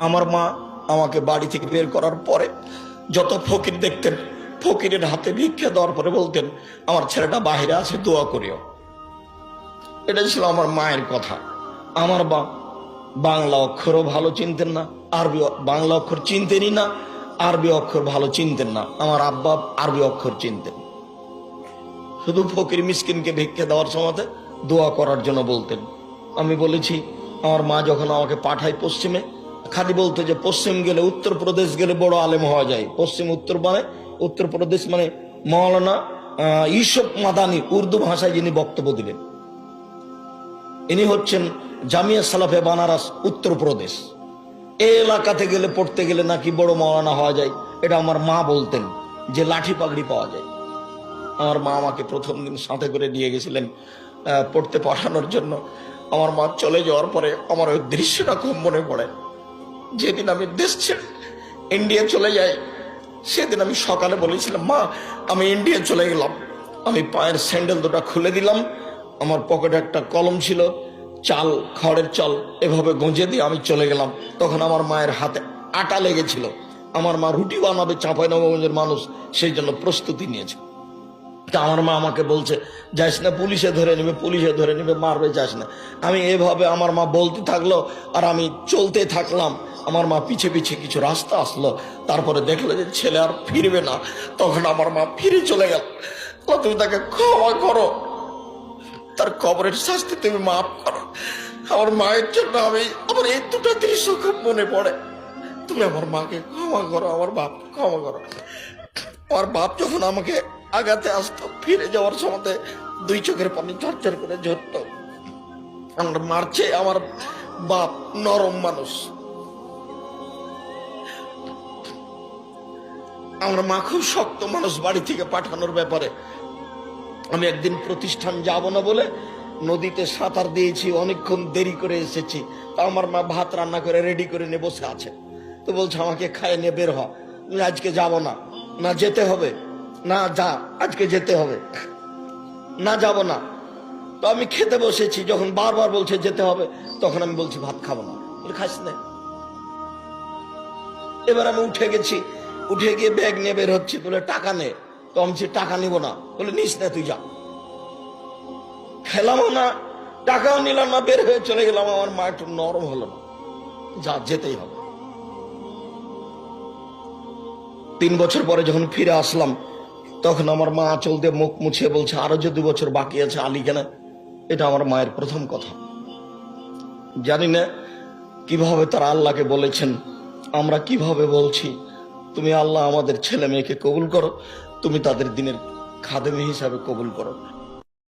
আমার মা আমাকে বাড়ি থেকে বের করার পরে যত ফকির দেখতেন, ফকিরের হাতে ভিক্ষা দেওয়ার পরে বলতেন, আমার ছেলেটা বাইরে আছে, দোয়া করিও। এটা ছিল আমার মায়ের কথা। আমার বা বাংলা অক্ষরও ভালো চিনতেন না, আরবি বাংলা অক্ষর চিনতেনই না, আরবি অক্ষর ভালো চিনতেন না। আমার আব্বা আরবি অক্ষর চিনতেন। শুধু ফকির মিসকিনকে ভিক্ষা দেওয়ার সময় দোয়া করার জন্য বলতেন। আমি বলেছি, আমার মা যখন আমাকে পাঠায় পশ্চিমে খালি বলতো যে পশ্চিম গেলে উত্তরপ্রদেশ গেলে বড় আলেম হওয়া যায়। পশ্চিম উত্তর মানে উত্তরপ্রদেশ মানে মৌলানা ইসব মাদানি উর্দু ভাষায় যিনি বক্তব্য দিলেন। ইনি হচ্ছেন জামিয়া সালাফে বানারস উত্তরপ্রদেশ। এই এলাকাতে গেলে পড়তে গেলে নাকি বড় মৌলানা হওয়া যায়। এটা আমার মা বলতেন যে লাঠি পাগড়ি পাওয়া যায়। আমার মা আমাকে প্রথম দিন সাথে করে নিয়ে গেছিলেন পড়তে পাঠানোর জন্য। আমার মা চলে যাওয়ার পরে আমার ওই দৃশ্যটা খুব মনে পড়ে। যেদিন আমি দেশ ছেড়ে ইন্ডিয়া চলে যাই, সেদিন আমি সকালে বলেছিলাম, মা, আমি ইন্ডিয়া চলে গেলাম। আমি পায়ের স্যান্ডেল দুটা খুলে দিলাম, আমার পকেটে একটা কলম ছিল, চাল, খড়ের চাল, এভাবে গঁজে দিয়ে আমি চলে গেলাম। তখন আমার মায়ের হাতে আটা লেগেছিল। আমার মা রুটি বানাবে, চাঁপাই নবগঞ্জের মানুষ সেই জন্য প্রস্তুতি নিয়েছে। তা আমার মা আমাকে বলছে, যাস না, পুলিশে ধরে নেবে, পুলিশে ধরে নেবে, মারবে যাস না। আমি এভাবে আমার মা বলতে থাকল, আর আমি চলতে থাকলাম। আমার মা পিছে পিছে কিছু রাস্তা আসলো, তারপরে দেখল যে ছেলে আর ফিরবে না। তখন আমার মা ফিরে চলে গেল। তুমি তাকে ক্ষমা করো। তার কবরের শাস্তি তুমি মাফ করো। আমার মায়ের জন্য আমি, আমার এই দুটো দৃশ্য খুব মনে পড়ে। তুমি আমার মাকে ক্ষমা করো, আমার বাপ ক্ষমা করো। আমার বাপ যখন আমাকে আগাতে আসতো, ফিরে যাওয়ার সময় দুই চোখের পানি ঝরঝর করে ঝরত। আমার মারছে আমার বাপ নরম মানুষ। আমার মা খুব শক্ত মানুষ বাড়ি থেকে পাঠানোর ব্যাপারে। আমি একদিন প্রতিষ্ঠান যাব না বলে নদীতে সাঁতার দিয়েছি, অনেকক্ষণ দেরি করে এসেছি। তা আমার মা ভাত রান্না করে রেডি করে নিয়ে বসে আছে। তো বলছে, আমাকে খায় নিয়ে বের হ। আজকে যাব না। না যেতে হবে, না যা, আজকে যেতে হবে। না যাব না। তো আমি খেতে বসেছি, যখন বারবার বলছে যেতে হবে, তখন আমি বলছি, ভাত খাব না। খাস না। এবার আমি উঠে গেছি। উঠে গিয়ে ব্যাগ নিয়ে বের হচ্ছি, বলে টাকা নে। তো আমি টাকা নিব না। বলে, নিস না, তুই যা। খেলামও না, টাকাও নিলাম না, বের হয়ে চলে গেলাম। আমার মা একটু নরম হলো না। যা, যেতেই হবে। তিন বছর পরে যখন ফিরে আসলাম, তখন আমার মা আঁচল দিয়ে মুখ মুছে বলছে, আরও যে দু বছর বাকি আছে আলী কেন, এটা আমার মায়ের প্রথম কথা। জানি না কীভাবে তারা আল্লাহকে বলেছেন, আমরা কীভাবে বলছি তুমি আল্লাহ আমাদের ছেলে মেয়েকে কবুল করো। তুমি তাদের দিনের খাদেমি হিসাবে কবুল করো।